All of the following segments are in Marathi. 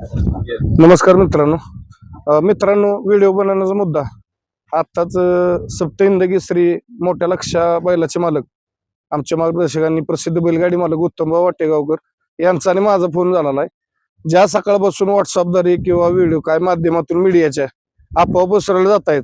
नमस्कार मित्रांनो. मित्रांनो व्हिडिओ बनवण्याचा मुद्दा. आत्ताच सप्त सप्तहिंदगी श्री मोठ्या लक्षा बैलाचे मालक आमच्या मार्गदर्शकांनी प्रसिद्ध बैलगाडी मालक उत्तमभाऊ वाटेगावकर यांचा आणि माझा फोन झालेला आहे. ज्या सकाळपासून व्हॉट्सअपद्वारे किंवा व्हिडिओ काय माध्यमातून मीडियाच्या आपोआप पसरवले जात आहेत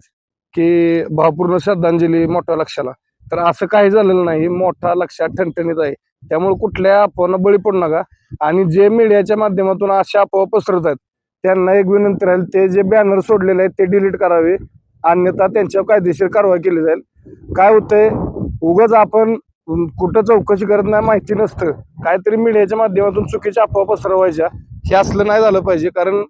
की भावपूर्ण श्रद्धांजली मोठ्या लक्षाला तर असं काही झालेलं नाही. मोठा लक्षात ठणठणीत आहे. त्यामुळे कुठल्या अफवांना बळी पडू नका. आणि जे मीडियाच्या माध्यमातून अशा अफवा पसरत आहेत त्यांना एक विनंती राहील ते जे बॅनर सोडलेले आहेत ते डिलीट करावे. अन्यथा त्यांच्यावर कायदेशीर कारवाई केली जाईल. काय होतंय? उगाच आपण कुठं चौकशी करत नाही माहिती नसतं. काहीतरी मीडियाच्या माध्यमातून चुकीच्या अफवा पसरवायच्या हे असलं नाही झालं पाहिजे. कारण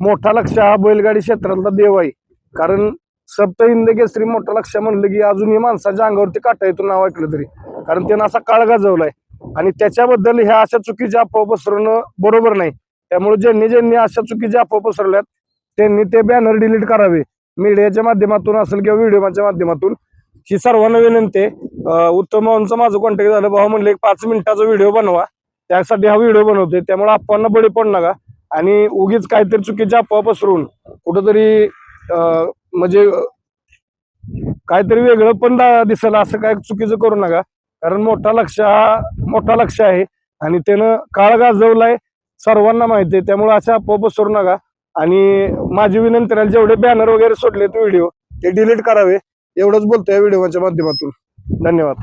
मोठा लक्ष हा बैलगाडी क्षेत्रातला देव आहे. कारण सप्त हिंद केसरी मोठा लक्ष म्हणलं की अजूनही माणसाच्या अंगावरती काटा येतो नाव ऐकलं तरी. कारण त्यानं असा काळ गाजवलाय. आणि त्याच्याबद्दल ह्या अशा चुकीच्या अफवा पसरवणं बरोबर नाही. त्यामुळे ज्यांनी ज्यांनी अशा चुकीच्या अफवा पसरल्यात त्यांनी ते बॅनर डिलीट करावे. मीडियाच्या माध्यमातून असेल किंवा व्हिडिओच्या माध्यमातून ही सर्वांना विनंती उत्तम भाऊंचा माझं कॉन्टॅक्ट झालं. भाऊ म्हणले एक पाच मिनिटाचा व्हिडिओ बनवा. त्यासाठी हा व्हिडिओ बनवतोय. त्यामुळे अफवांना बळी पडू नका. आणि उगीच काहीतरी चुकीच्या अफवा पसरून कुठंतरी म्हणजे काहीतरी वेगळं पण दिसलं दिसेल. असं काय चुकीचं करू नका. कारण मोठा लक्ष हा मोठा लक्ष आहे. आणि त्यानं काळ गाजवलाय सर्वांना माहिती आहे. त्यामुळे अशा अफवा पसरू नका. आणि माझी विनंती राहील जेवढे बॅनर वगैरे सोडले व्हिडिओ ते डिलीट करावे. एवढंच बोलतोय व्हिडिओच्या माध्यमातून. धन्यवाद.